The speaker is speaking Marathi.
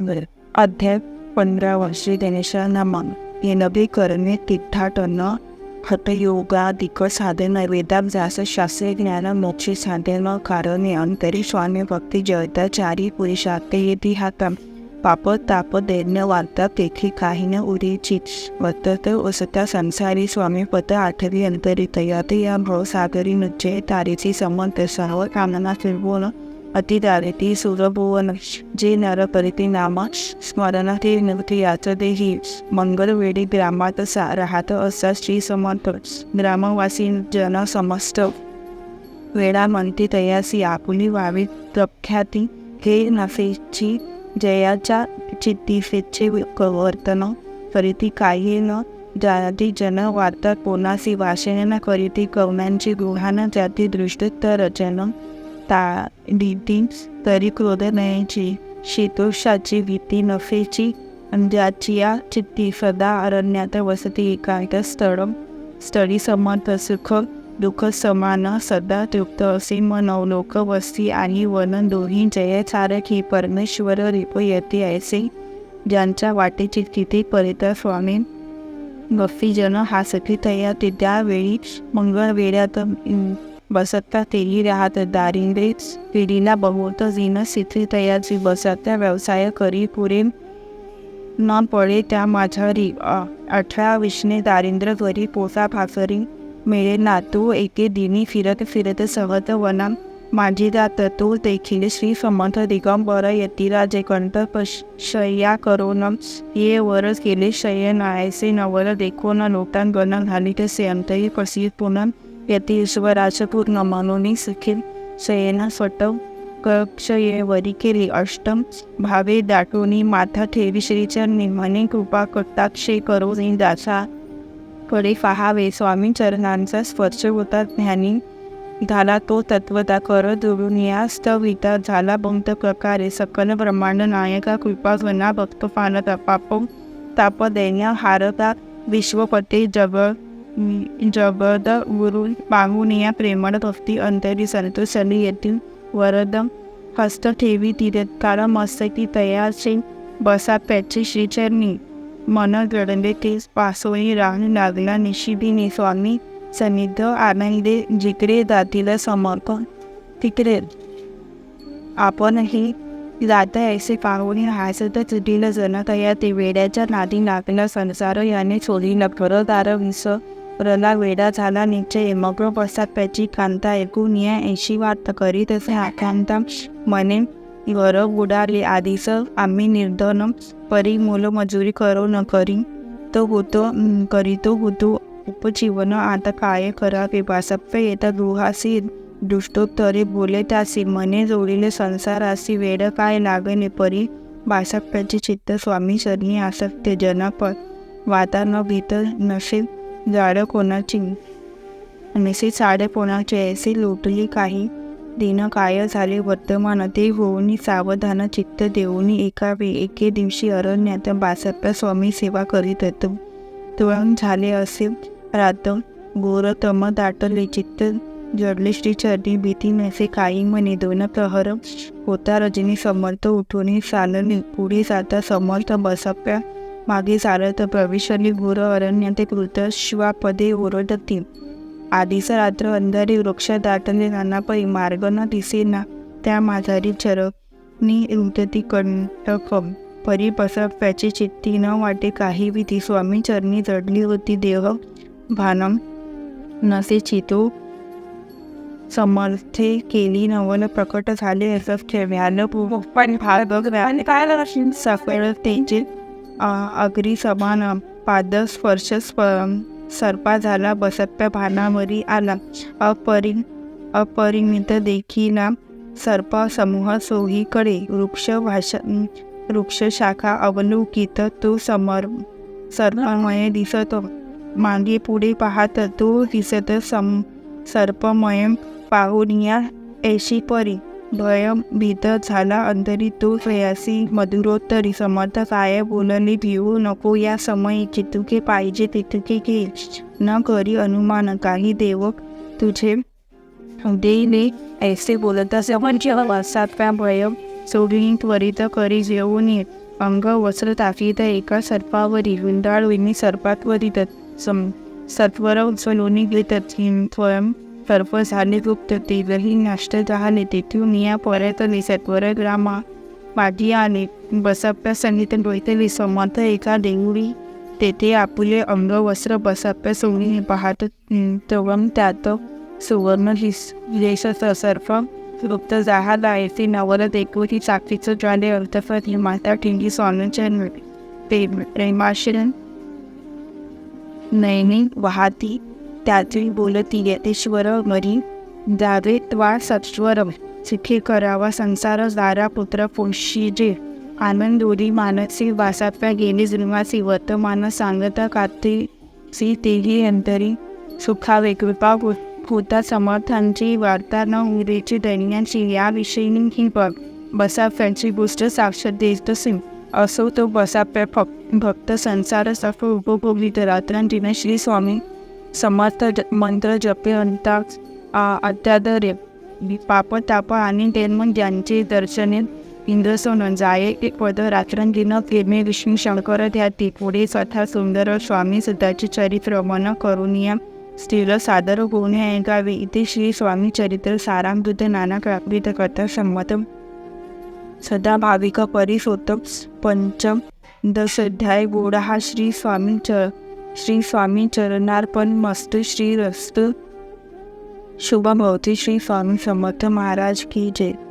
बरं अध्याय वर्षी श्री गणेशानामा हे नवे करणे तिथाटन हठयोगादिक साधन वेदाभ्यास शास्त्रीय ज्ञान मोक्ष साधन कारणे अंतरी स्वामी भक्ती जयताचारी पुरुषार्थ येथे हात पाप ताप दैन्य वार्ता तेथी काही न उरीची वर्तत उसता संसारी स्वामी पद आठवी अंतरी तयात या भवसागरी नुच्चे तारीची समंत सर्व कामना अतिदारे ती सुरभुवन जे नर करीती नामा स्मरणातील निवृत्ती याच देही मंगलवेळी ग्रामात सा राहत असा श्री समर्थ ग्रामवासी जन समस्त वेळा म्हणते तयासी आपुली व्हावी. प्रख्याती हे नफेची जयाच्या चित्तीफेचे वर्तन करीती काही न जाती जन वार्ता कोणासी भाषण न करीती कवनांची गृहान जाती दृष्टोत्तर रचन ता रीती तरी क्रोध नयाची शीतोषाची भीती नफेची ज्याची या चित्ती सदा अरण्यात वसती एकांत स्थळ. स्थळी समर्थ सुख दुःख समान सदा तृप्त असे मनवलोक वस्ती आणि वन दोन्ही जय ही परमेश्वर रिप येते ऐसे ज्यांच्या वाटेची किती परित स्वामी गफ्फीजन हा सखी तया ते त्यावेळी मंगळ बसत्ता तेली राहत दारिंद्रे पिढीला बहुत जिनं स्थिती तयाची बसत्या व्यवसाय करी पुरे न पडे त्या माझारी अठरा विष्णे दारिंद्र घरी पोसा भासरी मिळे नातू एके दिनी फिरत फिरत सहत वना. माझी जात तो देखील श्री समर्थ दिगंबर यतिराजे कंत शय्या करून. ये वरच केले शय्य नायसे नवर देखून लोटान गण घाली ते अंतरी प्रसिद्ध पुन्हा यती स्वराजपूर्ण मनोनी सखील शयना स्वट कक्षये वरी केली. अष्टम भावे दाटोनी माथा ठेवी. श्रीचरणी म्हणे कृपा कटाक्षे करोनी दासा कडे पाहावे. स्वामी चरणांचा स्पर्श होता. ज्ञानी झाला तो तत्वता कर दुरून यास्तविता झाला बंत प्रकारे. सकल ब्रह्मांड नायका कृपा घना भक्त पानत पाप ताप दैन्य हारता विश्वपते जवळ जगद गुरु पाहून या प्रेमळ भक्ती अंतरी संतोषली येतील वरद हस्त ठेवी तिरत्कार मस्तकी तयाचे बसा प्याची श्रीचरणी. मन गडले ते पासोळी राहून लागला निशिदिनी स्वामी सन्निध आनंदे जिकडे जातीला समर्पण तिकडे. आपणही जाता ऐसे पाहुणे चुटीला चुटील जनतया ते वेड्याच्या नादी लागला संसार याने चोरीला घरदार विस रला वेडा झाला निश्चय मग पश्चात्याची कांता ऐकून या ऐशी वार्त करी तसे आकांता मने वर बुडाले आधीच आम्ही निर्धन परी मोलमजुरी करो न करी तो होतो करीतो होतो उपजीवन आता काय करावे? बासप्य येता गृहासी दुष्टोत्तरे बोले त्यासी मने जोडिले संसारासी वेड काय लागणे परी? बासप्प्याचे चित्त स्वामी शरणी आसक्ते जनप वाता न भीत नसेल झाडं कोणाची? नसे साडे कोणाचे ऐसे लोटली काही दिन काय झाले वर्तमान ते होऊनी सावधान चित्त देऊनी एका वे एके दिवशी अरण्यात बासप्पा स्वामी सेवा करीत होतो तुळण झाले असे रात गोरतम दाटले चित्त जडले श्री चरणी भीती नसे काही म्हणे. दोन प्रहर होता रजनी समर्थ उठून चालले पुढे जाता समर्थ बसप्या मागे चालत प्रवेशली गुर अरण्यात कृत शिवापदे ओरडती. आधीच रात्र अंधारी वृक्ष दाटले नानापै मार्ग न दिसेना. त्या माझारी चरणी रुदती कंटक परी बसप्याची चित्ती न वाटे काही विधी स्वामी चरणी जडली होती. देह भानम नसे चितो. समर्थे केली नवल प्रकट झाले. असं ठेव्यानं पण त्यांचे अग्री समान पादस्पर्श स्प सर्पा झाला बसप्या भानावरी आला. अपरि अपरिमित देखील सर्प समूह सोहीकडे वृक्ष भाषा वृक्ष शाखा अवलोकित तो समर सर्पमय दिसतो. मागे पुढे पाहत तो दिसत सम सर्पमय पाहून या ऐशी परी भय भीत झाला. अंतरी तो प्रयासी मधुरोत्तरी समर्थ काय बोलले भिवू नको या समय. जितुके पाहिजे तितुके घे न करी अनुमान. काही देवक तुझे देईने ऐसे बोलत असे. म्हणजे सातव्या भय सोडून त्वरित करी जेवून अंग वस्त्र ताकीत एका सर्पावरी. विंदाळविनी सर्पात वरीत सम सत्वर उचलून घेतात स्वयं सर्प झाले गुप्त तेजही नष्ट झाले तेथून या परतली सत्वर ग्रामा पाठी आले बसप्प्या संगीत डोईतली समर्थ एका देंगुळी तेथे आपले अंग वस्त्र बसप्प्या सोनी पाहत तवम त्यात सुवर्ण लेश सर्फ गुप्त जहाज आहे ते नवरत एकोटी चाकीचं ज्वाले अर्थफत हे माता ठिंगी स्वामीच्या प्रेमाश्रण नैनी वाहती त्यातली बोलती येतेश्वर मरी दावे त्वा सत्स्वरम सुखी करावा संसार दारा पुत्र पोषीजे आनंदोरी मानसी वासाप्या गेली जन्मासी वर्तमान सांगता काती सी तेही अंतरी. सुखावे कृपा होता समर्थांची वार्ता न उरेची दैन्यांची याविषयी ही बघ बसाप्यांची गोष्ट साक्षात देत असेल असो तो बसाप्या फक्त भक्त संसार सफ उपभोगित रात्रांतीने श्री स्वामी समर्थ ज- मंत्र जपे अंता अत्यादरे पाप ताप आणि तेन्मन ज्यांचे दर्शने इंद्रसोन जाये एक पद रात्रंदिन प्रेमे विष्णू शंकर ध्याती पुढे स्वतः सुंदर स्वामी सुद्धाचे चरित्र मन करुनिया स्थिर सादर होणे ऐकावे. इथे श्री स्वामी चरित्र सारामृत नाना प्राकृत कथा संमत. सदा भाविक परिशोतक पंचम दशाध्याय गोड हा श्री स्वामी च श्री स्वामी चरणार्पण मस्त श्री रस्त. शुभ भवती श्री स्वामी समर्थ महाराज की जय.